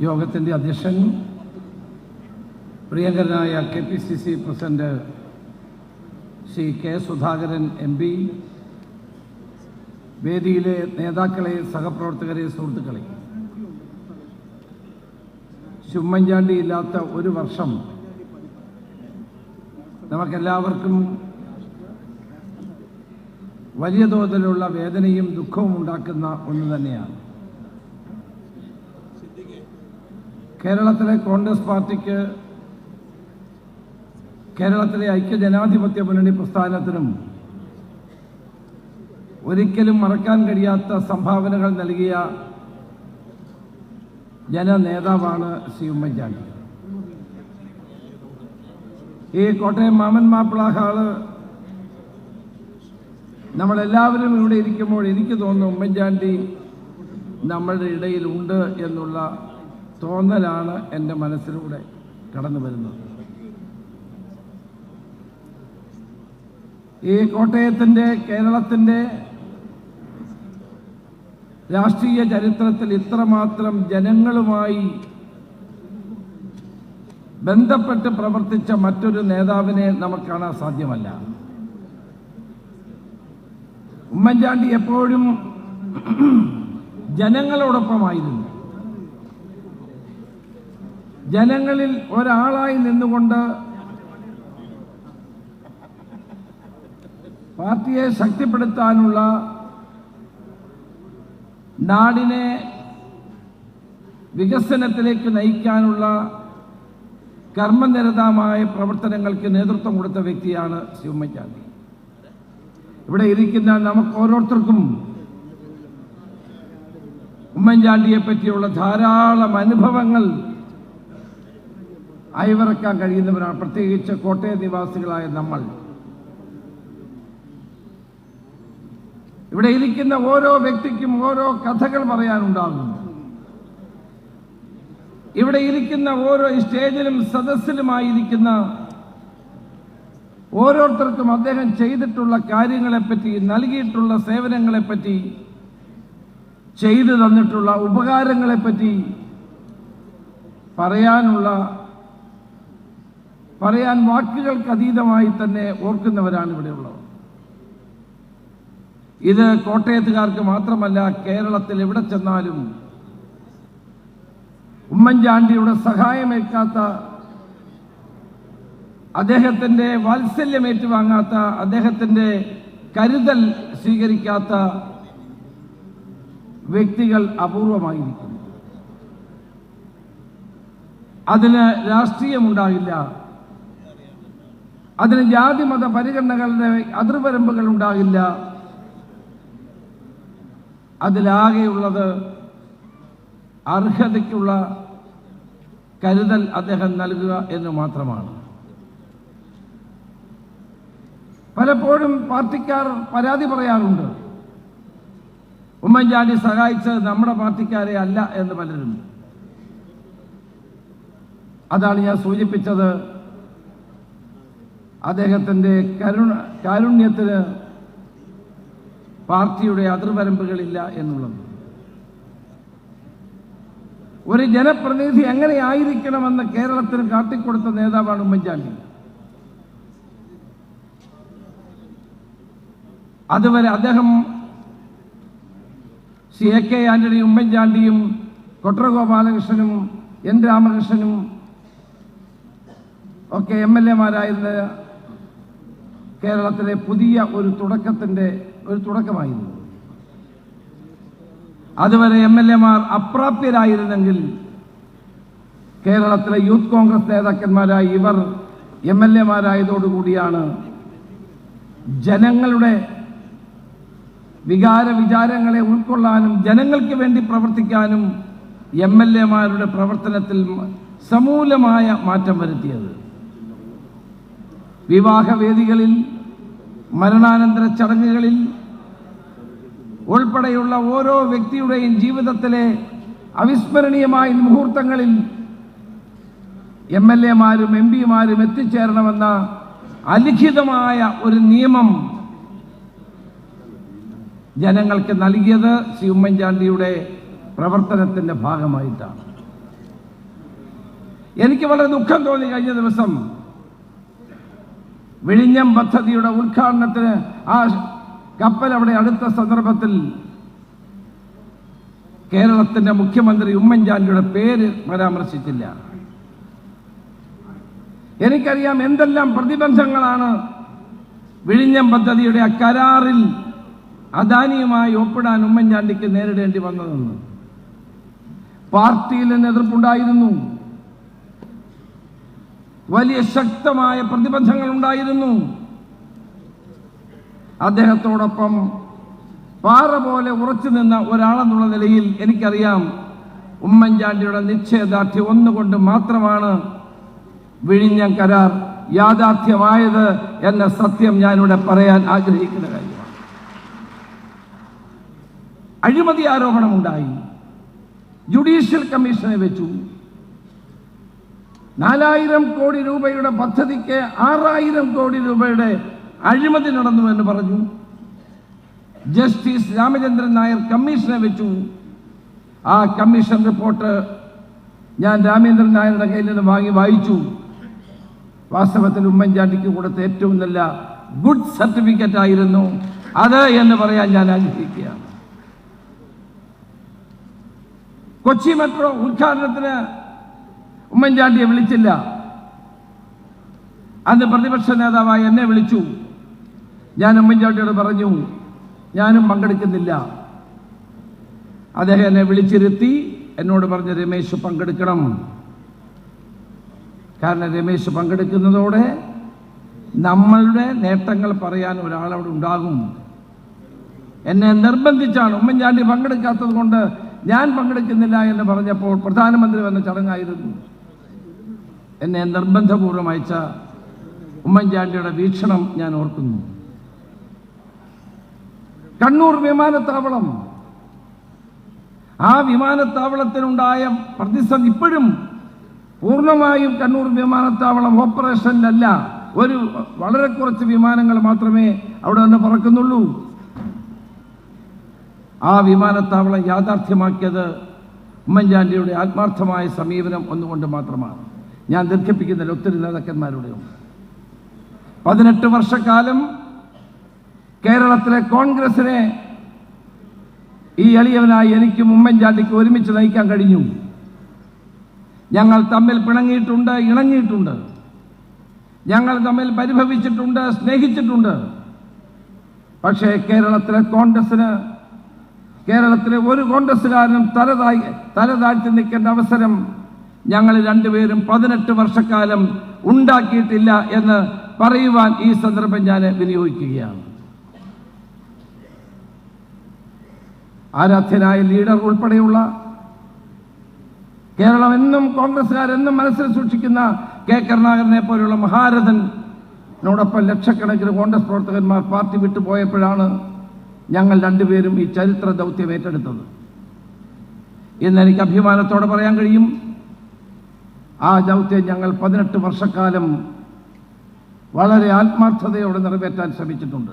യോഗത്തിന്റെ അധ്യക്ഷൻ പ്രിയങ്കരനായ K P C C president Shri K Sudhakaran M P വേദിയിലെ നേതാക്കളെ സഹപ്രവർത്തകരെ സുഹൃത്തുക്കളെ. ചുമ്മൻചാണ്ടിയില്ലാത്ത ഒരു വർഷം നമുക്കെല്ലാവർക്കും വലിയ തോതിലുള്ള വേദനയും ദുഃഖവും ഉണ്ടാക്കുന്ന ഒന്ന് തന്നെയാണ്. കേരളത്തിലെ കോൺഗ്രസ് പാർട്ടിക്ക് കേരളത്തിലെ ഐക്യജനാധിപത്യ മുന്നണി പ്രസ്ഥാനത്തിനും ഒരിക്കലും മറക്കാൻ കഴിയാത്ത സംഭാവനകൾ നൽകിയ ജനനേതാവാണ് ശ്രീ ഉമ്മൻചാണ്ടി. ഈ കോട്ടയം മാമൻ മാപ്പിള ഹാൾ നമ്മളെല്ലാവരും ഇവിടെ ഇരിക്കുമ്പോൾ എനിക്ക് തോന്നുന്നു ഉമ്മൻചാണ്ടി നമ്മളുടെ ഇടയിലുണ്ട് എന്നുള്ള തോന്നലാണ് എന്റെ മനസ്സിലൂടെ കടന്നു വരുന്നത്. ഈ കോട്ടയത്തിന്റെ കേരളത്തിന്റെ രാഷ്ട്രീയ ചരിത്രത്തിൽ ഇത്രമാത്രം ജനങ്ങളുമായി ബന്ധപ്പെട്ട് പ്രവർത്തിച്ച മറ്റൊരു നേതാവിനെ നമുക്ക് കാണാൻ സാധ്യമല്ല. ഉമ്മൻചാണ്ടി എപ്പോഴും ജനങ്ങളോടൊപ്പമായിരുന്നു. ജനങ്ങളിൽ ഒരാളായി നിന്നുകൊണ്ട് പാർട്ടിയെ ശക്തിപ്പെടുത്താനുള്ള നാടിനെ വികസനത്തിലേക്ക് നയിക്കാനുള്ള കർമ്മനിരതമായ പ്രവർത്തനങ്ങൾക്ക് നേതൃത്വം കൊടുത്ത വ്യക്തിയാണ് ശ്രീ ഉമ്മൻചാണ്ടി. ഇവിടെ ഇരിക്കുന്ന നമുക്ക് ഓരോരുത്തർക്കും ഉമ്മൻചാണ്ടിയെ പറ്റിയുള്ള ധാരാളം അനുഭവങ്ങൾ അയവിറക്കാൻ കഴിയുന്നവരാണ്. പ്രത്യേകിച്ച് കോട്ടയം നിവാസികളായ നമ്മൾ. ഇവിടെ ഇരിക്കുന്ന ഓരോ വ്യക്തിക്കും ഓരോ കഥകൾ പറയാനുണ്ടാകും. ഇവിടെ ഇരിക്കുന്ന ഓരോ സ്റ്റേജിലും സദസ്സിലുമായിരിക്കുന്ന ഓരോരുത്തർക്കും അദ്ദേഹം ചെയ്തിട്ടുള്ള കാര്യങ്ങളെപ്പറ്റി നൽകിയിട്ടുള്ള സേവനങ്ങളെപ്പറ്റി ചെയ്തു തന്നിട്ടുള്ള ഉപകാരങ്ങളെപ്പറ്റി പറയാനുള്ള പറയാൻ വാക്കുകൾക്ക് അതീതമായി തന്നെ ഓർക്കുന്നവരാണ് ഇവിടെയുള്ളത് ഇത് കോട്ടയത്തുകാർക്ക് മാത്രമല്ല കേരളത്തിൽ എവിടെ ചെന്നാലും ഉമ്മൻചാണ്ടിയുടെ സഹായമേൽക്കാത്ത അദ്ദേഹത്തിന്റെ വാത്സല്യം ഏറ്റുവാങ്ങാത്ത അദ്ദേഹത്തിന്റെ കരുതൽ സ്വീകരിക്കാത്ത വ്യക്തികൾ അപൂർവമായിരിക്കുന്നു. അതിന് രാഷ്ട്രീയമുണ്ടാകില്ല അതിന് ജാതി മത പരിഗണനകളുടെ അതിർവരമ്പുകൾ ഉണ്ടാകില്ല അതിലാകെയുള്ളത് അർഹതയ്ക്കുള്ള കരുതൽ അദ്ദേഹം നൽകുക എന്ന് മാത്രമാണ്. പലപ്പോഴും പാർട്ടിക്കാർ പരാതി പറയാറുണ്ട്. ഉമ്മൻചാണ്ടി സഹായിച്ചത് നമ്മുടെ പാർട്ടിക്കാരെ അല്ല എന്ന് പലരും. അതാണ് ഞാൻ സൂചിപ്പിച്ചത്. അദ്ദേഹത്തിന്റെ കരുണ കാരുണ്യത്തിന് പാർട്ടിയുടെ അതിർവരമ്പുകളില്ല എന്നുള്ളത്. ഒരു ജനപ്രതിനിധി എങ്ങനെ ആയിരിക്കണമെന്ന് കേരളത്തിന് കാട്ടിക്കൊടുത്ത നേതാവാണ് ഉമ്മൻചാണ്ടി. അതുവരെ അദ്ദേഹം സി എ കെ ആന്റണി ഉമ്മൻചാണ്ടിയും കൊട്ടഗോപാലകൃഷ്ണനും എൻ രാമകൃഷ്ണനും ഒക്കെ എം എൽ എമാരായിരുന്ന കേരളത്തിലെ പുതിയ ഒരു തുടക്കത്തിന്റെ ഒരു തുടക്കമായിരുന്നു. അതുവരെ എം എൽ എമാർ അപ്രാപ്യരായിരുന്നെങ്കിൽ കേരളത്തിലെ യൂത്ത് കോൺഗ്രസ് നേതാക്കന്മാരായി ഇവർ എം എൽ എമാരായതോടുകൂടിയാണ് ജനങ്ങളുടെ വികാര വിചാരങ്ങളെ ഉൾക്കൊള്ളാനും ജനങ്ങൾക്ക് വേണ്ടി പ്രവർത്തിക്കാനും എം എൽ എമാരുടെ പ്രവർത്തനത്തിൽ സമൂലമായ മാറ്റം വരുത്തിയത്. വിവാഹവേദികളിൽ മരണാനന്തര ചടങ്ങുകളിൽ ഉൾപ്പെടെയുള്ള ഓരോ വ്യക്തിയുടെയും ജീവിതത്തിലെ അവിസ്മരണീയമായ മുഹൂർത്തങ്ങളിൽ എം എൽ എമാരും എം പിമാരും എത്തിച്ചേരണമെന്ന അലിഖിതമായ ഒരു നിയമം ജനങ്ങൾക്ക് നൽകിയത് ശ്രീ ഉമ്മൻചാണ്ടിയുടെ പ്രവർത്തനത്തിന്റെ ഭാഗമായിട്ടാണ്. എനിക്ക് വളരെ ദുഃഖം തോന്നി കഴിഞ്ഞ ദിവസം. വിഴിഞ്ഞം പദ്ധതിയുടെ ഉദ്ഘാടനത്തിന് ആ കപ്പൽ അവിടെ അടുത്ത സന്ദർഭത്തിൽ കേരളത്തിന്റെ മുഖ്യമന്ത്രി ഉമ്മൻചാണ്ടിയുടെ പേര് പരാമർശിച്ചില്ല. എനിക്കറിയാം എന്തെല്ലാം പ്രതിബന്ധങ്ങളാണ് വിഴിഞ്ഞം പദ്ധതിയുടെ ആ കരാറിൽ അദാനിയുമായി ഒപ്പിടാൻ ഉമ്മൻചാണ്ടിക്ക് നേരിടേണ്ടി വന്നതെന്ന്. പാർട്ടിയിൽ എതിർപ്പുണ്ടായിരുന്നു. വലിയ ശക്തമായ പ്രതിബന്ധങ്ങൾ ഉണ്ടായിരുന്നു അദ്ദേഹത്തോടൊപ്പം പാറ പോലെ ഉറച്ചു നിന്ന ഒരാളെന്നുള്ള നിലയിൽ എനിക്കറിയാം ഉമ്മൻചാണ്ടിയുടെ നിശ്ചയദാർഢ്യം ഒന്നുകൊണ്ട് മാത്രമാണ് വിഴിഞ്ഞ കരാർ യാഥാർത്ഥ്യമായത് എന്ന സത്യം ഞാനിവിടെ പറയാൻ ആഗ്രഹിക്കുന്ന കാര്യമാണ്. അഴിമതി ആരോപണമുണ്ടായി. ജുഡീഷ്യൽ കമ്മീഷനെ വെച്ചു. നാലായിരം കോടി രൂപയുടെ പദ്ധതിക്ക് ആറായിരം കോടി രൂപയുടെ അഴിമതി നടന്നു എന്ന് പറഞ്ഞു. ജസ്റ്റിസ് രാമചന്ദ്രൻ നായർ കമ്മീഷനെ വെച്ചു. ആ കമ്മീഷൻ റിപ്പോർട്ട് ഞാൻ രാമേന്ദ്രൻ നായരുടെ കയ്യിൽ നിന്ന് വാങ്ങി വായിച്ചു. വാസ്തവത്തിൽ ഉമ്മൻചാണ്ടിക്ക് കൊടുത്ത ഏറ്റവും നല്ല ഗുഡ് സർട്ടിഫിക്കറ്റ് ആയിരുന്നു അത് എന്ന് പറയാൻ ഞാൻ ആഗ്രഹിക്കുകയാണ്. കൊച്ചി മെട്രോ ഉദ്ഘാടനത്തിന് ഉമ്മൻചാണ്ടിയെ വിളിച്ചില്ല. അന്ന് പ്രതിപക്ഷ നേതാവായി എന്നെ വിളിച്ചു. ഞാൻ ഉമ്മൻചാണ്ടിയോട് പറഞ്ഞു ഞാനും പങ്കെടുക്കുന്നില്ല. അദ്ദേഹം എന്നെ വിളിച്ചിരുത്തി എന്നോട് പറഞ്ഞു രമേശ് പങ്കെടുക്കണം. കാരണം രമേശ് പങ്കെടുക്കുന്നതോടെ നമ്മളുടെ നേട്ടങ്ങൾ പറയാൻ ഒരാളവിടെ ഉണ്ടാകും. എന്നെ നിർബന്ധിച്ചാണ് ഉമ്മൻചാണ്ടി പങ്കെടുക്കാത്തത് കൊണ്ട് ഞാൻ പങ്കെടുക്കുന്നില്ല എന്ന് പറഞ്ഞപ്പോൾ പ്രധാനമന്ത്രി വന്ന ചടങ്ങായിരുന്നു. എന്നെ നിർബന്ധപൂർവം അയച്ച ഉമ്മൻചാണ്ടിയുടെ വീക്ഷണം ഞാൻ ഓർക്കുന്നു. കണ്ണൂർ വിമാനത്താവളം. ആ വിമാനത്താവളത്തിനുണ്ടായ പ്രതിസന്ധി ഇപ്പോഴും പൂർണമായും കണ്ണൂർ വിമാനത്താവളം ഓപ്പറേഷനിലല്ല. ഒരു വളരെ കുറച്ച് വിമാനങ്ങൾ മാത്രമേ അവിടെ നിന്ന് പറക്കുന്നുള്ളൂ. ആ വിമാനത്താവളം യാഥാർത്ഥ്യമാക്കിയത് ഉമ്മൻചാണ്ടിയുടെ ആത്മാർത്ഥമായ സമീപനം ഒന്നുകൊണ്ട് മാത്രമാണ്. ഞാൻ ദീർഘിപ്പിക്കുന്നില്ല ഒത്തിരി നേതാക്കന്മാരുടെയും പതിനെട്ട് വർഷക്കാലം കേരളത്തിലെ കോൺഗ്രസിനെ ഈ എളിയവനായി എനിക്കും ഉമ്മൻചാണ്ടിക്ക് ഒരുമിച്ച് നയിക്കാൻ കഴിഞ്ഞു. ഞങ്ങൾ തമ്മിൽ പിണങ്ങിയിട്ടുണ്ട് ഇണങ്ങിയിട്ടുണ്ട്. ഞങ്ങൾ തമ്മിൽ പരിഭവിച്ചിട്ടുണ്ട് സ്നേഹിച്ചിട്ടുണ്ട്. പക്ഷേ കേരളത്തിലെ കോൺഗ്രസിന് കേരളത്തിലെ ഒരു കോൺഗ്രസ്സുകാരനും തലതായി തലതാഴ്ത്തി നിൽക്കേണ്ട അവസരം ഞങ്ങൾ രണ്ടുപേരും പതിനെട്ട് വർഷക്കാലം ഉണ്ടാക്കിയിട്ടില്ല എന്ന് പറയുവാൻ ഈ സന്ദർഭം ഞാൻ വിനിയോഗിക്കുകയാണ്. ആരാധ്യനായ ലീഡർ ഉൾപ്പെടെയുള്ള കേരളം എന്നും കോൺഗ്രസ്സുകാരെന്നും മനസ്സിൽ സൂക്ഷിക്കുന്ന കെ കരുണാകരനെ പോലെയുള്ള മഹാരഥനോടൊപ്പം ലക്ഷക്കണക്കിന് കോൺഗ്രസ് പ്രവർത്തകന്മാർ പാർട്ടി വിട്ടുപോയപ്പോഴാണ് ഞങ്ങൾ രണ്ടുപേരും ഈ ചരിത്ര ദൗത്യം ഏറ്റെടുത്തത്. ഇന്ന് എനിക്ക് അഭിമാനത്തോടെ പറയാൻ കഴിയും. ആ ദൗത്യം ഞങ്ങൾ പതിനെട്ട് വർഷക്കാലം വളരെ ആത്മാർത്ഥതയോടെ നിറവേറ്റാൻ ശ്രമിച്ചിട്ടുണ്ട്.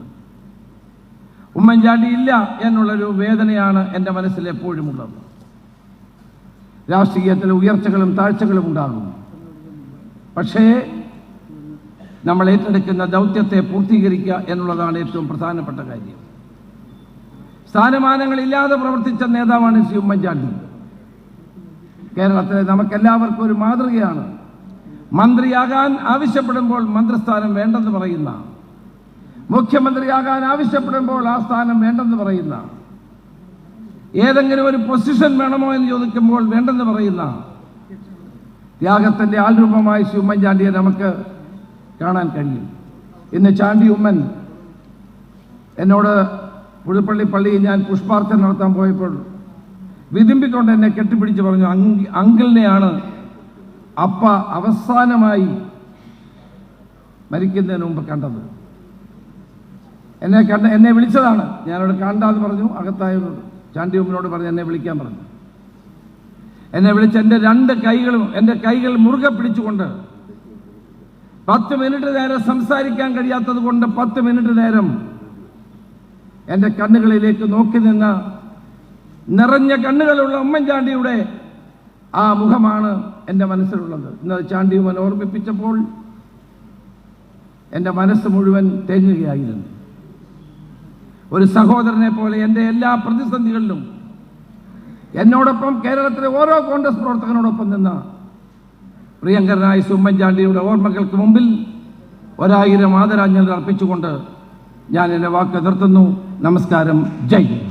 ഉമ്മൻചാണ്ടി ഇല്ല എന്നുള്ളൊരു വേദനയാണ് എന്റെ മനസ്സിൽ എപ്പോഴും ഉള്ളത്. രാഷ്ട്രീയത്തിൽ ഉയർച്ചകളും താഴ്ചകളും ഉണ്ടാകും. പക്ഷേ നമ്മൾ ഏറ്റെടുക്കുന്ന ദൗത്യത്തെ പൂർത്തീകരിക്കുക എന്നുള്ളതാണ് ഏറ്റവും പ്രധാനപ്പെട്ട കാര്യം. സ്ഥാനമാനങ്ങളില്ലാതെ പ്രവർത്തിച്ച നേതാവാണ് സി ഉമ്മൻചാണ്ടി. കേരളത്തിലെ നമുക്കെല്ലാവർക്കും ഒരു മാതൃകയാണ്. മന്ത്രിയാകാൻ ആവശ്യപ്പെടുമ്പോൾ മന്ത്രിസ്ഥാനം വേണ്ടെന്ന് പറയുന്ന മുഖ്യമന്ത്രിയാകാൻ ആവശ്യപ്പെടുമ്പോൾ ആ സ്ഥാനം വേണ്ടെന്ന് പറയുന്ന ഏതെങ്കിലും ഒരു പൊസിഷൻ വേണമോ എന്ന് ചോദിക്കുമ്പോൾ വേണ്ടെന്ന് പറയുന്ന ത്യാഗത്തിന്റെ ആൾരൂപമായി ശ്രീ ഉമ്മൻചാണ്ടിയെ നമുക്ക് കാണാൻ കഴിയും. ഇന്ന് ചാണ്ടി ഉമ്മൻ എന്നോട് പുതുപ്പള്ളി പള്ളിയിൽ ഞാൻ പുഷ്പാർച്ചന നടത്താൻ പോയപ്പോൾ വിതുമ്പിക്കൊണ്ട് എന്നെ കെട്ടിപ്പിടിച്ച് പറഞ്ഞു "അങ്കി- അങ്കിളിനെയാണ് അപ്പ അവസാനമായി മരിക്കുന്നതിന് മുമ്പ് കണ്ടത്. എന്നെ കണ്ട എന്നെ വിളിച്ചതാണ്. ഞാനവിടെ കണ്ടാന്ന് പറഞ്ഞു അകത്തായത് ചാണ്ടി ഉമ്മനോട് പറഞ്ഞു എന്നെ വിളിക്കാൻ പറഞ്ഞു. എന്നെ വിളിച്ച് എന്റെ രണ്ട് കൈകളും എന്റെ കൈകൾ മുറുകെ പിടിച്ചുകൊണ്ട് പത്ത് മിനിറ്റ് നേരം സംസാരിക്കാൻ കഴിയാത്തത് കൊണ്ട് പത്ത് മിനിറ്റ് നേരം എന്റെ കണ്ണുകളിലേക്ക് നോക്കി നിന്ന് നിറഞ്ഞ കണ്ണുകളുള്ള ഉമ്മൻചാണ്ടിയുടെ ആ മുഖമാണ് എന്റെ മനസ്സിലുള്ളത്. ഇന്നത് ചാണ്ടി ഉമ്മൻ ഓർമ്മിപ്പിച്ചപ്പോൾ എന്റെ മനസ്സ് മുഴുവൻ തേങ്ങുകയായിരുന്നു. ഒരു സഹോദരനെ പോലെ എന്റെ എല്ലാ പ്രതിസന്ധികളിലും എന്നോടൊപ്പം കേരളത്തിലെ ഓരോ കോൺഗ്രസ് പ്രവർത്തകനോടൊപ്പം നിന്ന പ്രിയങ്കരനായ ഉമ്മൻചാണ്ടിയുടെ ഓർമ്മകൾക്ക് മുമ്പിൽ ഒരായിരം ആദരാഞ്ജലികൾ അർപ്പിച്ചുകൊണ്ട് ഞാൻ എന്റെ വാക്ക് നിർത്തുന്നു. നമസ്കാരം. ജയ്